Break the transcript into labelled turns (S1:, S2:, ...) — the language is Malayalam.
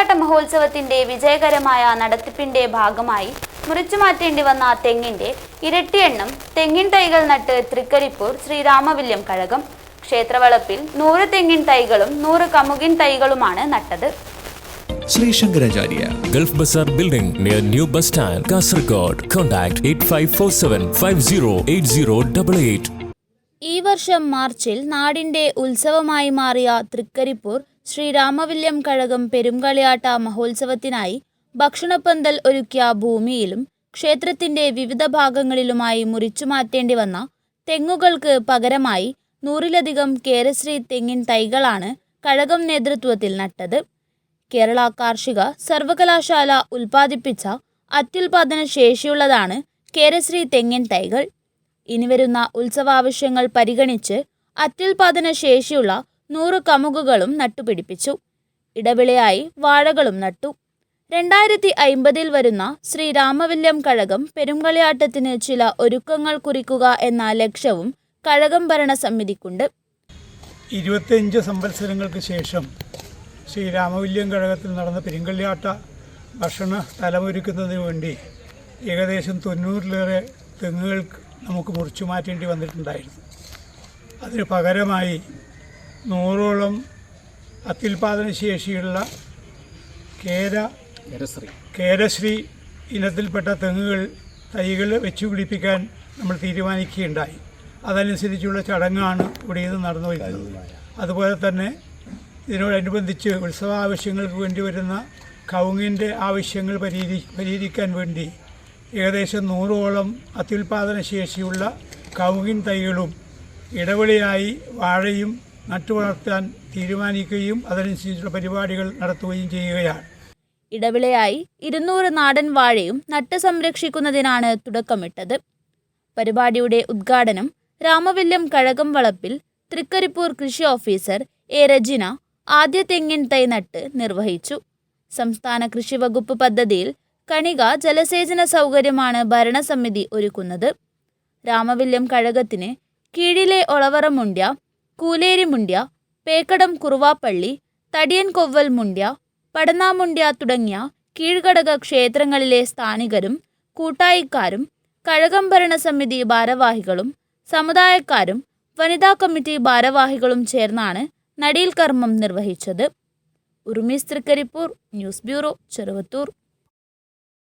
S1: പെരുങ്കളിയാട്ട മഹോത്സവത്തിന്റെ വിജയകരമായ നടത്തിപ്പിന്റെ ഭാഗമായി മുറിച്ചു മാറ്റേണ്ടി വന്ന തെങ്ങിന്റെ ഇരട്ടി എണ്ണം തെങ്ങിൻ തൈകൾ നട്ട് തൃക്കരിപ്പൂർ ശ്രീരാമവില്യം കഴകം ക്ഷേത്രവളപ്പിൽ നൂറ് തെങ്ങിൻ തൈകളും നൂറ് കമുകിൻ തൈകളുമാണ് നട്ടത്
S2: Shri Shankaracharya
S3: Gulf Bazaar Building near New Bus Stand, Kasargod. Contact 8547 508088.
S1: ഈ വർഷം മാർച്ചിൽ നാടിന്റെ ഉത്സവമായി മാറിയ തൃക്കരിപ്പൂർ ശ്രീരാമവില്യം കഴകം പെരുങ്കളിയാട്ട മഹോത്സവത്തിനായി ഭക്ഷണപ്പന്തൽ ഒരുക്കിയ ഭൂമിയിലും ക്ഷേത്രത്തിന്റെ വിവിധ ഭാഗങ്ങളിലുമായി മുറിച്ചു മാറ്റേണ്ടി വന്ന തെങ്ങുകൾക്ക് പകരമായി നൂറിലധികം കേരശ്രീ തെങ്ങിൻ തൈകളാണ് കഴകം നേതൃത്വത്തിൽ നട്ടത്. കേരള കാർഷിക സർവകലാശാല ഉൽപ്പാദിപ്പിച്ച അത്യുൽപാദന ശേഷിയുള്ളതാണ് കേരശ്രീ തെങ്ങിൻ തൈകൾ. ഇനി വരുന്ന ഉത്സവാവശ്യങ്ങൾ പരിഗണിച്ച് അത്യുൽപാദന ശേഷിയുള്ള നൂറ് കമുകുകളും നട്ടുപിടിപ്പിച്ചു. ഇടവിളയായി വാഴകളും നട്ടു. രണ്ടായിരത്തി അയിമ്പതിൽ വരുന്ന ശ്രീരാമവില്യം കഴകം പെരുങ്കളിയാട്ടത്തിന് ചില ഒരുക്കങ്ങൾ കുറിക്കുക എന്ന ലക്ഷ്യവും കഴകം ഭരണസമിതിക്കുണ്ട്.
S4: ഇരുപത്തിയഞ്ച് സംവത്സരങ്ങൾക്ക് ശേഷം ശ്രീ രാമവില്യം കഴകത്തിൽ നടന്ന പെരുങ്കളിയാട്ട ഭക്ഷണ സ്ഥലമൊരുക്കുന്നതിന് വേണ്ടി ഏകദേശം തൊണ്ണൂറിലേറെ തെങ്ങുകൾ നമുക്ക് മുറിച്ചു മാറ്റേണ്ടി വന്നിട്ടുണ്ടായിരുന്നു. അതിന് പകരമായി നൂറോളം അത്യുൽപാദന ശേഷിയുള്ള കേര കേരശ്രീ. കേരശ്രീ ഇനത്തിൽപ്പെട്ട തെങ്ങുകൾ തൈകൾ വെച്ചു പിടിപ്പിക്കാൻ നമ്മൾ തീരുമാനിക്കുകയുണ്ടായി. അതനുസരിച്ചുള്ള ചടങ്ങാണ് ഇവിടെ ഇത് നടന്നു വരുന്നത് അതുപോലെ തന്നെ ഇതിനോടനുബന്ധിച്ച് ഉത്സവ ആവശ്യങ്ങൾക്ക് വേണ്ടി വരുന്ന കവുങ്ങിന്റെ ആവശ്യങ്ങൾ പരിഹരി പരിഹരിക്കാൻ വേണ്ടി ഏകദേശം നൂറോളം അത്യുൽപാദന ശേഷിയുള്ള കവുങ്ങിൻ തൈകളും ഇടവിളയായി വാഴയും നട്ടുവളർത്താൻ തീരുമാനിക്കുകയും അതനുസരിച്ചുള്ള പരിപാടികൾ നടത്തുകയും ചെയ്യുകയാണ്.
S1: ഇടവിളയായി ഇരുന്നൂറ് നാടൻ വാഴയും നട്ട് സംരക്ഷിക്കുന്നതിനാണ് തുടക്കമിട്ടത്. പരിപാടിയുടെ ഉദ്ഘാടനം രാമവില്യം കഴകം വളപ്പിൽ തൃക്കരിപ്പൂർ കൃഷി ഓഫീസർ എ രജിന ആദ്യ തെങ്ങിൻ തൈ നട്ട് നിർവഹിച്ചു. സംസ്ഥാന കൃഷി വകുപ്പ് പദ്ധതിയിൽ കണിക ജലസേചന സൗകര്യമാണ് ഭരണസമിതി ഒരുക്കുന്നത്. രാമവില്യം കഴകത്തിന് കീഴിലെ ഒളവറ കൂലേരി മുണ്ട്യ പേക്കടം കുറുവാപ്പള്ളി തടിയൻകൊവ്വൽ മുണ്ട്യ പടനാമുണ്ട്യ തുടങ്ങിയ കീഴ്ഘടക ക്ഷേത്രങ്ങളിലെ സ്ഥാനികരും കൂട്ടായിക്കാരും കഴകം ഭരണസമിതി ഭാരവാഹികളും സമുദായക്കാരും വനിതാ കമ്മിറ്റി ഭാരവാഹികളും ചേർന്നാണ് നടീൽ കർമ്മം നിർവഹിച്ചത്. Urumees Thrikaripur news bureau Cheruvathur.